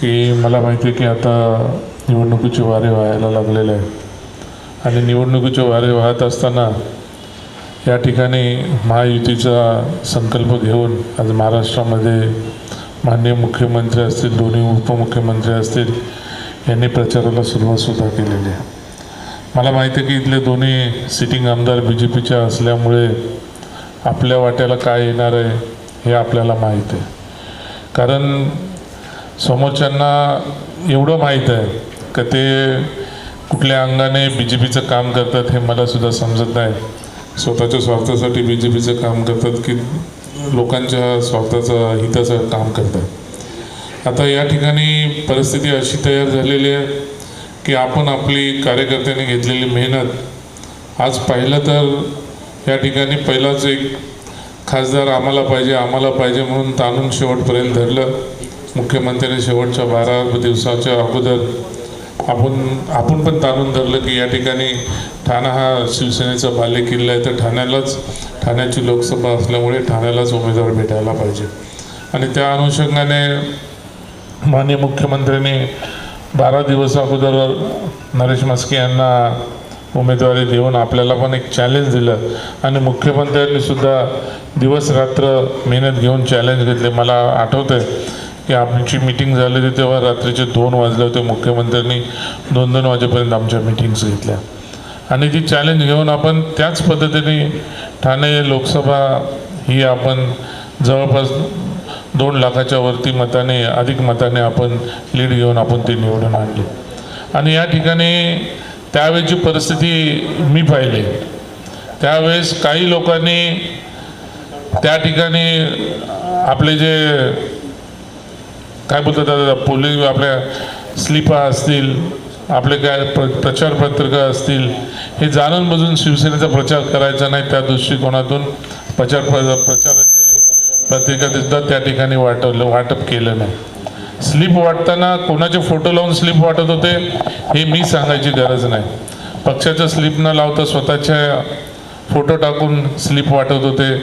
की मला माहिती आहे की आता निवडणुकीचे वारे व्हायला लागलेले आहे आणि निवडणुकीचे वारे वाहत असताना या ठिकाणी महायुतीचा संकल्प घेऊन आज महाराष्ट्रामध्ये माननीय मुख्यमंत्री असतील दोन्ही उपमुख्यमंत्री असतील यांनी प्रचाराला सुरुवातसुद्धा केलेली आहे. मला माहिती आहे की इथले दोन्ही सिटिंग आमदार बी जे पीच्या असल्यामुळे आपल्या वाट्याला काय येणार आहे हे आपल्याला माहीत आहे. कारण समोरच्यांना एवढं माहीत आहे का ते कुठल्या अंगाने बी जे पीचं काम करतात हे मला सुद्धा समजत नाही. स्वतःच्या स्वार्थासाठी बी जे पीचं काम करतात की लोकांच्या स्वार्थाचं हिताचं काम करतात. आता या ठिकाणी परिस्थिती अशी तयार झालेली आहे की आपण आपली कार्यकर्त्यांनी घेतलेली मेहनत आज पाहिलं तर या ठिकाणी पहिलाच एक खासदार आम्हाला पाहिजे आम्हाला पाहिजे म्हणून ताणून शेवटपर्यंत धरलं. मुख्यमंत्र्यांनी शेवटच्या बारा दिवसाच्या अगोदर आपण आपण पण ताणून धरलं की या ठिकाणी ठाणा हा शिवसेनेचा बाले किल्ला आहे. तर ठाण्यालाच ठाण्याची लोकसभा असल्यामुळे ठाण्यालाच उमेदवार भेटायला पाहिजे. आणि त्या अनुषंगाने माननीय मुख्यमंत्र्यांनी बारा दिवस अगोदर नरेश मस्के यांना उमेदवारी देऊन आपल्याला पण एक चॅलेंज दिलं. आणि मुख्यमंत्र्यांनी सुद्धा दिवस रात्र मेहनत घेऊन चॅलेंज घेतले. मला आठवतं आहे की आमची मिटिंग झाली होती तेव्हा रात्रीचे दोन वाजले होते. मुख्यमंत्र्यांनी दोन दोन वाजेपर्यंत आमच्या मिटिंग्स घेतल्या. आणि ती चॅलेंज घेऊन आपण त्याच पद्धतीने ठाणे लोकसभा ही आपण जवळपास दोन लाखाच्या वरती मताने अधिक मताने आपण लीड घेऊन आपण ती निवडून आणली. आणि या ठिकाणी त्यावेळेची परिस्थिती मी पाहिली त्यावेळेस काही लोकांनी त्या ठिकाणी आपले जे काय बोलतात दादा? पोलीस आपल्या स्लिपा असतील आपले काय प्र प्रचार पत्रिका असतील हे जाणून बजून शिवसेनेचा प्रचार करायचा नाही त्या दृष्टिकोनातून प्रचार प- प्रचाराचे पत्रिका सुद्धा त्या ठिकाणी वाटवलं वाटप केलं नाही. स्लिप वाटताना कोणाचे फोटो लावून स्लिप वाटत होते हे मी सांगायची गरज नाही. पक्षाच्या स्लिप न लावता स्वतःच्या फोटो टाकून स्लिप वाटत होते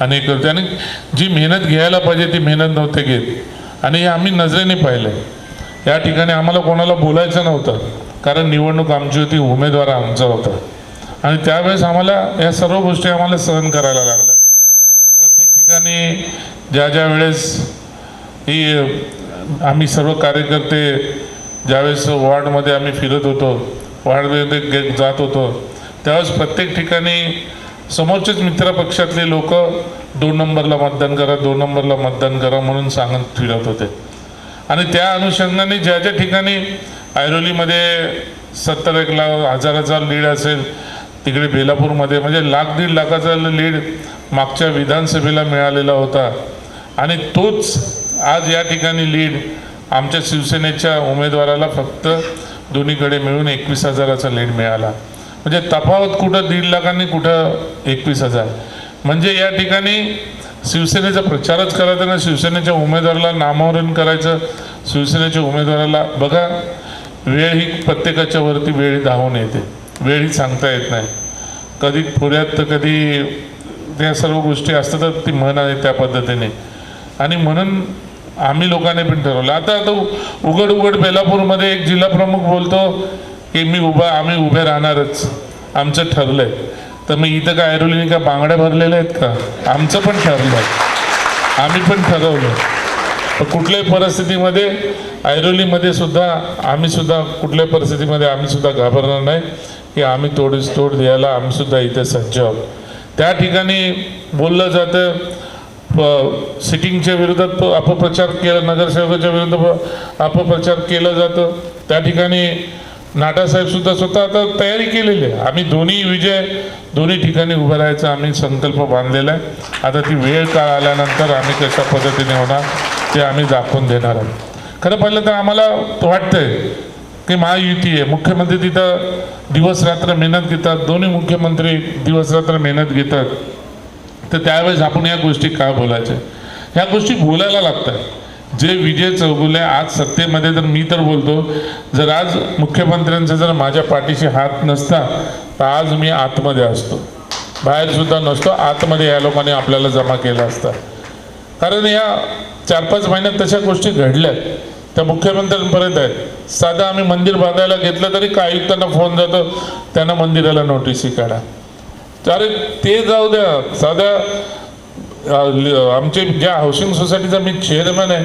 आणि हे करते आणि जी मेहनत घ्यायला पाहिजे ती मेहनत नव्हते घेत. आणि हे आम्ही नजरेने पाहिलं. या ठिकाणी आम्हाला कोणाला बोलायचं नव्हतं. कारण निवडणूक आमची होती उमेदवार आमचा होता. आणि त्यावेळेस आम्हाला या सर्व गोष्टी आम्हाला सहन करायला लागल्या. प्रत्येक ठिकाणी ज्या ज्या वेळेस ही आम्ही सर्व कार्यकर्ते ज्यावेळेस वॉर्डमध्ये आम्ही फिरत होतो वॉर्डमध्ये गे- जात होतो त्यावेळेस प्रत्येक ठिकाणी समोरचेच मित्रपक्षातले लोक दोन नंबरला मतदान करा दोन नंबरला मतदान करा म्हणून सांगत फिरत होते. आणि त्या अनुषंगाने ज्या ज्या ठिकाणी ऐरोलीमध्ये सत्तर एक लाख हजाराचा लीड असेल तिकडे बेलापूरमध्ये म्हणजे लाख दीड लाखाचा लीड मागच्या विधानसभेला मिळालेला होता. आणि तोच आज या ठिकाणी लीड आमच्या शिवसेनेच्या उमेदवाराला फक्त दोन्हीकडे मिळून एकवीस हजाराचा लीड मिळाला. म्हणजे तफावत कुठं दीड लाखांनी कुठं एकवीस हजार? म्हणजे या ठिकाणी शिवसेनेचा प्रचारच करायचा ना शिवसेनेच्या उमेदवाराला नामवरण करायचं शिवसेनेच्या उमेदवाराला बघा वेळ ही प्रत्येकाच्या वरती वेळ धावून येते वेळ ही सांगता येत नाही. कधी पुण्यात तर कधी त्या सर्व गोष्टी असतातच ती म्हण आहे त्या पद्धतीने. आणि म्हणून आम्ही लोकांनी पण ठरवलं. आता आता उघड उघड बेलापूरमध्ये एक जिल्हा प्रमुख बोलतो की मी उभा आम्ही उभे राहणारच. आमचं ठरलं आहे तर मग इथं काय ऐरोलीने का बांगड्या भरलेल्या आहेत का? आमचं पण ठरलं. आम्ही पण ठरवलं. कुठल्याही परिस्थितीमध्ये ऐरोलीमध्ये सुद्धा आम्ही सुद्धा कुठल्याही परिस्थितीमध्ये आम्ही सुद्धा घाबरणार नाही की आम्ही तोडीस तोड द्यायला आम्ही सुद्धा इथे सज्ज आहोत. त्या ठिकाणी बोललं जातं सिटिंगच्या विरोधात अपप्रचार केला नगरसेवकाच्या विरुद्ध अपप्रचार केलं जातं. त्या ठिकाणी नाटासाहेब सुद्धा स्वतः आता तयारी केलेली आहे. आम्ही दोन्ही विजय दोन्ही ठिकाणी उभं राहायचा आम्ही संकल्प बांधलेला आहे. आता ती वेळ काळ आल्यानंतर आम्ही कशा पद्धतीने होणार ते आम्ही दाखवून देणार आहोत. खरं पाहिलं तर आम्हाला वाटतंय की महायुती आहे. मुख्यमंत्री तिथं दिवस रात्र मेहनत घेतात. दोन्ही मुख्यमंत्री दिवस रात्र मेहनत घेतात. तर त्यावेळेस आपण या गोष्टी का बोलायच्या? ह्या गोष्टी बोलायला लागतात. जे विजय चौगुले आज सत्तेमध्ये तर मी तर बोलतो जर आज मुख्यमंत्र्यांचा जर माझ्या पाठीशी हात नसता तर आज मी आतमध्ये असतो. बाहेरसुद्धा नसतो आतमध्ये या लोकांनी आपल्याला जमा केला असता. कारण या चार पाच महिन्यात तशा गोष्टी घडल्यात. त्या मुख्यमंत्र्यांपर्यंत आहेत. साधं आम्ही मंदिर बांधायला घेतलं तरी काही आयुक्तांना फोन जातो त्यांना मंदिराला नोटीसी काढा. अरे ते जाऊ द्या. साध्या आमचे ज्या हाऊसिंग सोसायटीचा मी चेअरमॅन आहे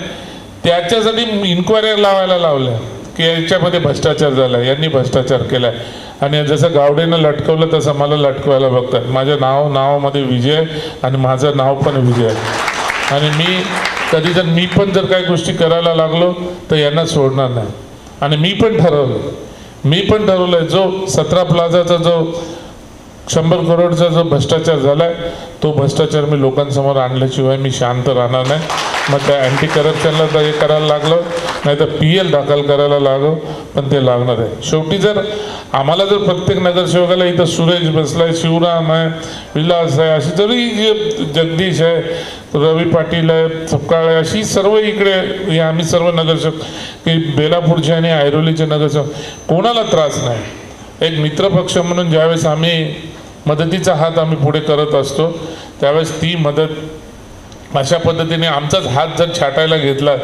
त्याच्यासाठी इन्क्वायरी लावायला लावल्या की याच्यामध्ये भ्रष्टाचार झाला यांनी भ्रष्टाचार केला आणि जसं गावडेनं लटकवलं तसं मला लटकवायला बघतात. माझं नाव नावामध्ये विजय आहे आणि माझं नाव पण विजय. आहे आणि मी कधी जर मी पण जर काही गोष्टी करायला लागलो तर यांना सोडणार नाही. आणि मी पण ठरवलं. मी पण ठरवलं जो सतरा प्लाझाचा जो शंभर करोडचा जो भ्रष्टाचार झालाय तो भ्रष्टाचार मी लोकांसमोर आणल्याशिवाय मी शांत राहणार नाही. मग त्या अँटी करप्शनला तर हे करायला लागलं नाही तर पी एल दाखल करायला लागलो पण ते लागणार आहे. शेवटी जर आम्हाला जर प्रत्येक नगरसेवकाला इथं सुरेश बसलाय शिवराम आहे विलास आहे अशी जरी जगदीश आहे रवी पाटील आहे सपकाळ आहे अशी सर्व इकडे हे आम्ही सर्व नगरसेवक की बेलापूरचे आणि ऐरोलीचे नगरसेवक कोणाला त्रास नाही. एक मित्रपक्ष म्हणून ज्यावेळेस आम्ही मदतीचा हात आम्ही पुढे करत असतो. त्यावेळेस ती मदत अशा पद्धतीने आमचाच हात जर छाटायला घेतला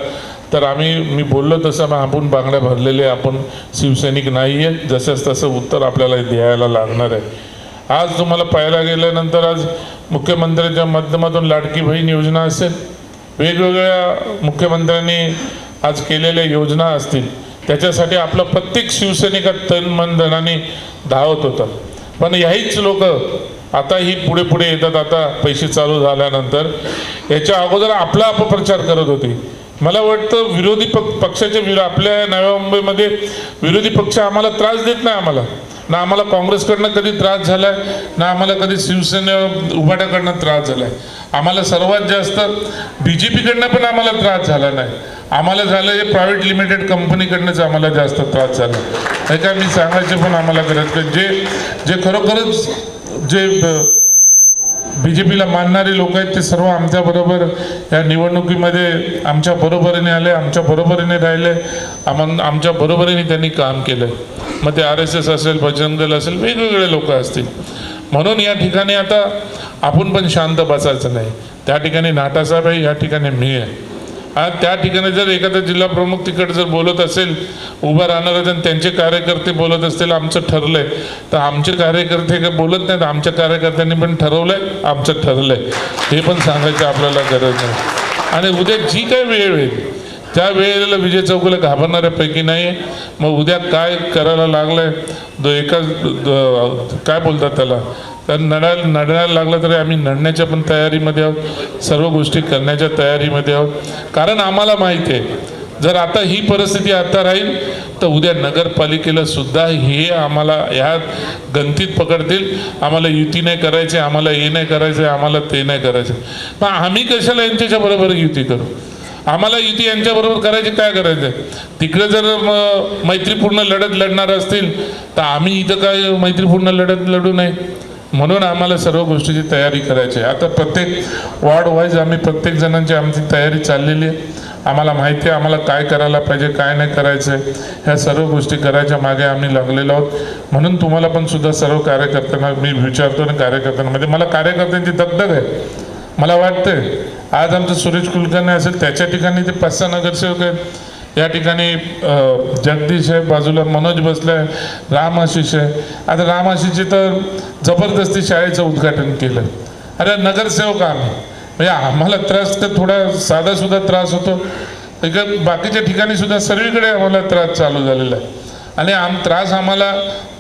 तर आम्ही मी बोललो तसं आपण बांगड्या भरलेले आपण शिवसैनिक नाही आहे जसंच तसं उत्तर आपल्याला द्यायला लागणार आहे. आज तुम्हाला पाहायला गेल्यानंतर आज मुख्यमंत्र्यांच्या माध्यमातून लाडकी बहीण योजना असेल. वेगवेगळ्या मुख्यमंत्र्यांनी आज केलेल्या योजना असतील. त्याच्यासाठी आपला प्रत्येक शिवसैनिक तन मन धनाने धावत होता. पण ह्याहीच लोक आता ही पुढे पुढे येतात. आता पैसे चालू झाल्यानंतर याच्या अगोदर आपला अपप्रचार करत होते. मला वाटतं विरोधी पक पक्षाच्या विरो आपल्या नव्या मुंबईमध्ये विरोधी पक्ष आम्हाला त्रास देत नाही आम्हाला. ना आम्हाला काँग्रेसकडनं कधी त्रास झालाय ना आम्हाला कधी शिवसेने उभाट्याकडनं त्रास झालाय. आम्हाला सर्वात जास्त बी जे पीकडनं पण आम्हाला त्रास झाला नाही. आम्हाला झालं हे प्रायव्हेट लिमिटेड कंपनीकडनंच आम्हाला जास्त त्रास झाला. हे काय मी सांगायचे पण आम्हाला गरज जे जे खरोखरच जे बी जे पीला मानणारे लोक आहेत ते सर्व आमच्याबरोबर या निवडणुकीमध्ये आमच्या बरोबरीने आले आमच्या बरोबरीने राहिले. आम आमच्या बरोबरीने त्यांनी काम केलं. मग ते आर एस एस असेल बजरंग दल असेल वेगवेगळे लोक असतील. म्हणून या ठिकाणी आता आपण पण शांत बसायचं नाही. त्या ठिकाणी नाटासाहेब आहे या ठिकाणी मी आहे. आज त्या ठिकाणी जर एखादा जिल्हा प्रमुख तिकडे जर बोलत असेल उभं राहणार असेल त्यांचे कार्यकर्ते बोलत असतील आमचं ठरलंय. तर आमचे कार्यकर्ते काय बोलत नाहीत आमच्या कार्यकर्त्यांनी पण ठरवलंय आमचं ठरलंय. हे पण सांगायचं आपल्याला गरज नाही. आणि उद्या जी काही वेळ होईल त्या वेळेला विजय चौकला घाबरणाऱ्यापैकी नाही. आहे मग उद्या काय करायला लागलंय? दो एकाच काय बोलतात त्याला? तर नडायला नडायला लागलं तरी आम्ही नडण्याच्या पण तयारीमध्ये आहोत. सर्व गोष्टी करण्याच्या तयारीमध्ये आहोत. कारण आम्हाला माहिती आहे जर आता ही परिस्थिती आता राहील तर उद्या नगरपालिकेला सुद्धा हे आम्हाला ह्या गणतीत पकडतील. आम्हाला युती नाही करायचे आम्हाला हे नाही करायचं आम्हाला ते नाही करायचं. मग आम्ही कशाला यांच्याच्या बरोबर युती करू? आम्हाला युती यांच्याबरोबर करायचे काय करायचं तिकडे जर म- मैत्रीपूर्ण लढत लढणार असतील तर आम्ही इथं काय मैत्रीपूर्ण लढत लढू नये? म्हणून आम्हाला सर्व गोष्टीची तयारी करायची आहे. आता प्रत्येक वॉर्ड वाईज आम्ही प्रत्येक जणांची आमची तयारी चाललेली आहे. आम्हाला माहिती आहे आम्हाला काय करायला पाहिजे काय नाही करायचं आहे ह्या सर्व गोष्टी करायच्या मागे आम्ही लागलेलो आहोत. म्हणून तुम्हाला पण सुद्धा सर्व कार्यकर्त्यांना मी विचारतो आणि कार्यकर्त्यांमध्ये म्हणजे मला कार्यकर्त्यांची दगदग आहे. मला वाटतंय आज आमचं सुरेश कुलकर्णी असेल त्याच्या ठिकाणी ते पाच सहा नगरसेवक आहेत. या ठिकाणी जगदीश आहे बाजूला मनोज बसला आहे राम आशिष आहे. आता राम आशिषचे तर जबरदस्ती शाळेचं उद्घाटन केलं. अरे नगरसेवक आम्ही. म्हणजे आम्हाला त्रास तर थोडा साधा सुद्धा त्रास होतो. बाकीच्या ठिकाणी सुद्धा सर्वीकडे आम्हाला त्रास चालू झालेला आहे. आणि आम त्रास आम्हाला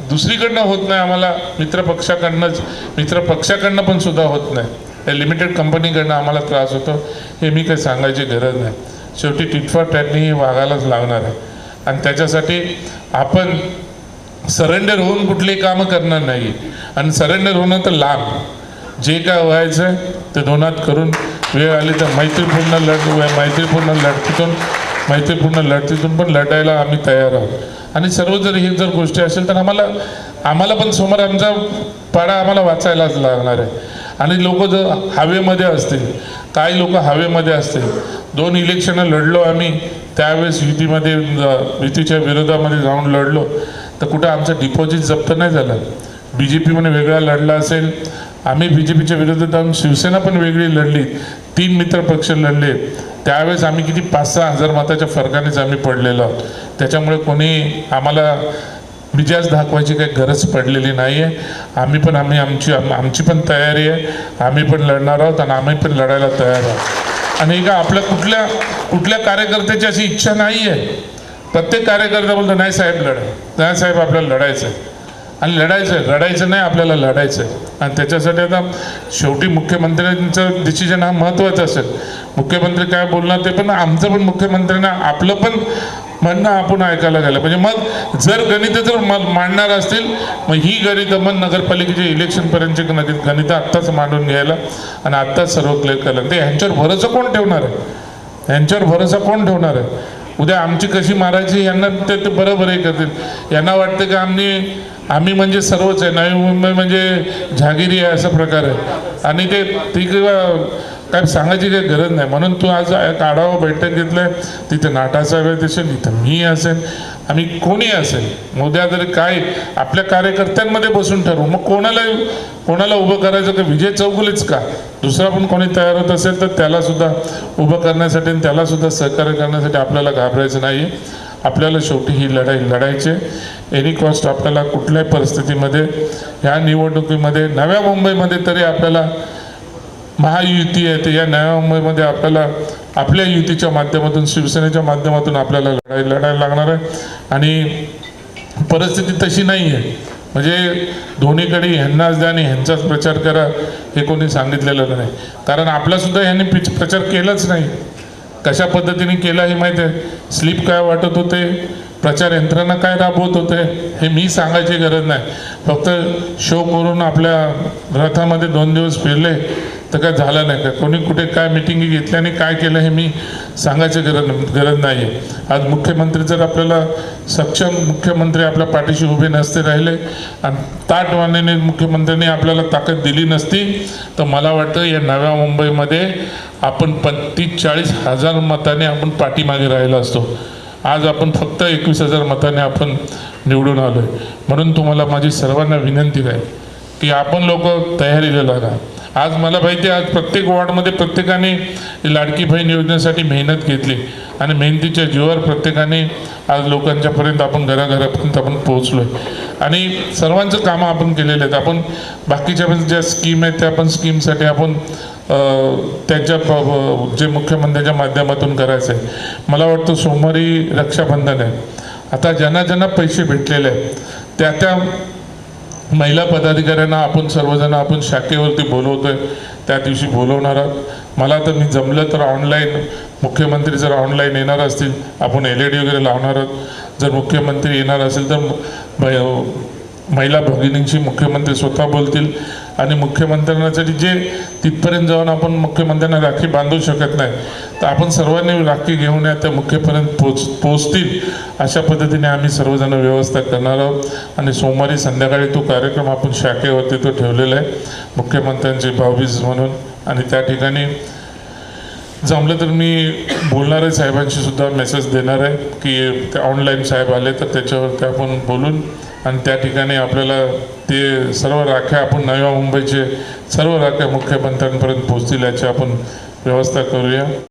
दुसरीकडनं होत नाही आम्हाला मित्रपक्षाकडनंच मित्रपक्षाकडनं पण सुद्धा होत नाही. या लिमिटेड कंपनीकडनं आम्हाला त्रास होतो. हे मी काही सांगायची गरज नाही. शेवटी टिटफॉर त्यांनी वागायलाच लागणार आहे. आणि त्याच्यासाठी आपण सरेंडर होऊन कुठली कामं करणार नाही. आणि सरेंडर होणं तर लांब. जे काय व्हायचं ते दोनात करून वेळ आली तर मैत्रीपूर्ण लढ मैत्रीपूर्ण लढतीतून मैत्रीपूर्ण लढतीतून पण लढायला आम्ही तयार आहोत. आणि सर्व जर हे जर गोष्टी असेल तर आम्हाला आम्हाला पण समोर आमचा पाडा आम्हाला वाचायलाच लागणार आहे. आणि लोक जर हवेमध्ये असतील काही लोक हवेमध्ये असतील दोन इलेक्शनं लढलो आम्ही त्यावेळेस युतीमध्ये युतीच्या विरोधामध्ये जाऊन लढलो तर कुठं आमचं डिपॉझिट जप्त नाही झालं. बी जे पीमध्ये वेगळा लढला असेल. आम्ही बी जे पीच्या विरोधात जाऊन शिवसेना पण वेगळी लढली. तीन मित्र पक्ष लढले. त्यावेळेस आम्ही किती पाच सहा हजार मताच्या फरकानेच आम्ही पडलेलो आहोत. त्याच्यामुळे कोणी आम्हाला मिजाज दाखवायची काही गरज पडलेली नाही आहे आम्ही पण आम्ही आमची आमची पण तयारी आहे. आम्ही पण लढणार आहोत आणि आम्ही पण लढायला तयार आहोत. आणि का आपल्या कुठल्या कुठल्या कार्यकर्त्याची अशी इच्छा नाही आहे प्रत्येक कार्यकर्ता बोलतो नाही साहेब लढा. नाही साहेब आपल्याला लढायचं आहे आणि लढायचं आहे लढायचं नाही आपल्याला लढायचं आहे आणि त्याच्यासाठी आता शेवटी मुख्यमंत्र्यांचं डिसिजन हा महत्त्वाचा असेल. मुख्यमंत्री काय बोलणार ते पण आमचं पण मुख्यमंत्र्यांना आपलं पण म्हणणं आपण ऐकायला गेलं म्हणजे मग जर गणित जर मांडणार असतील मग ही गणितं मग नगरपालिकेच्या इलेक्शनपर्यंतची गणित गणितं आत्ताच मांडून घ्यायला आणि आत्ताच सर्व क्लिअर करायला ते ह्यांच्यावर भरोसा कोण ठेवणार आहे? ह्यांच्यावर भरोसा कोण ठेवणार आहे? उद्या आमची कशी मारायची यांना ते ते बरोबर हे करतील. यांना वाटतं की आम्ही आम्ही म्हणजे सर्वच आहे नवी मुंबई म्हणजे झागिरी आहे असा प्रकार आहे. आणि ते ती किंवा काय सांगायची काही गरज नाही. म्हणून तू आज एक आढावा बैठक घेतलंय तिथे नाटासाहेब तसे गीत मी असेल आम्ही कोणी असेल उद्या जर काय आपल्या कार्यकर्त्यांमध्ये बसून ठरवू. मग कोणाला कोणाला उभं करायचं का? विजय चौगुलेच का? दुसरा पण कोणी तयार होत असेल तर त्यालासुद्धा उभं करण्यासाठी आणि त्यालासुद्धा सहकार्य करण्यासाठी आपल्याला घाबरायचं नाही आपल्याला शेवटी ही लढाई लढायची एनी कॉस्ट आपल्याला कुठल्याही परिस्थितीमध्ये ह्या निवडणुकीमध्ये नव्या मुंबईमध्ये तरी आपल्याला महायुती आहे तर या नव्या मुंबईमध्ये आपल्याला आपल्या युतीच्या माध्यमातून शिवसेनेच्या माध्यमातून आपल्याला लढाई लढायला लागणार आहे. आणि परिस्थिती तशी नाही आहे म्हणजे दोन्हीकडे ह्यांनाच द्या आणि ह्यांचाच प्रचार करा हे कोणी सांगितलेलं नाही. कारण आपलासुद्धा ह्यांनी पिच- प्रचार केलाच नाही. कशा पद्धतीने केला हे माहीत आहे. स्लिप काय वाटत होते? प्रचार यंत्रणा काय राबवत होते हे मी सांगायची गरज नाही. फक्त शो करून आपल्या रथामध्ये दोन दिवस फिरले तर काय झालं नाही. का कोणी कुठे काय मिटिंगी घेतल्या आणि काय केलं हे मी सांगायची गरज गरज नाही आहे आज मुख्यमंत्री जर आपल्याला सक्षम मुख्यमंत्री आपल्या पाठीशी उभे नसते राहिले आणि ताटवाणीने मुख्यमंत्र्यांनी आपल्याला ताकद दिली नसती तर मला वाटतं या नव्या मुंबईमध्ये आपण पत्तीस चाळीस हजार मताने आपण पाठीमागे राहिलो असतो. आज आपण फक्त एकवीस हजार मताने आपण निवडून आलो आहे म्हणून तुम्हाला माझी सर्वांना विनंती आहे की आपण लोक तयारीला लागा आज मला माहिती आहे आज प्रत्येक वॉर्डमध्ये प्रत्येकाने लाडकी बहीण योजनेसाठी मेहनत घेतली आणि मेहनतीच्या जीवावर प्रत्येकाने आज लोकांच्यापर्यंत आपण घराघरापर्यंत आपण पोहोचलो आहे आणि सर्वांचं कामं आपण केलेले आहेत. आपण बाकीच्या पण ज्या स्कीम आहेत त्या पण स्कीमसाठी आपण त्यांच्या प- जे मुख्यमंत्र्यांच्या माध्यमातून करायचं आहे मला वाटतं सोमवारी रक्षाबंधन आहे. आता ज्यांना ज्यांना पैसे भेटलेले आहेत त्या त्या महिला पदाधिकाऱ्यांना आपण सर्वजण आपण शाखेवरती बोलवतो आहे त्या दिवशी बोलवणार आहोत. मला तर मी जमलं तर ऑनलाईन मुख्यमंत्री जर ऑनलाईन येणार असतील आपण एल ई डी वगैरे लावणार आहोत. जर मुख्यमंत्री येणार असेल तर म- महिला भगिनींशी मुख्यमंत्री स्वतः बोलतील. आणि मुख्यमंत्र्यांसाठी जे तिथपर्यंत जाऊन आपण मुख्यमंत्र्यांना राखी बांधू शकत नाही तर आपण सर्वांनी राखी घेऊन या त्या मुख्यपर्यंत पोच पोचतील अशा पद्धतीने आम्ही सर्वजण व्यवस्था करणार आहोत. आणि सोमवारी संध्याकाळी तो कार्यक्रम आपण शाखेवरती तो ठेवलेला आहे मुख्यमंत्र्यांचे भाऊबीज म्हणून. आणि त्या ठिकाणी जमलं तर मी बोलणार आहे साहेबांशी सुद्धा मेसेज देणार आहे की ते ऑनलाईन साहेब आले तर त्याच्यावरती आपण बोलून आणि त्या ठिकाणी आपल्याला ते सर्व राख्या आपण नव्या मुंबईचे सर्व राख्या मुख्यमंत्र्यांपर्यंत पोहोचतील याची आपण व्यवस्था करूया.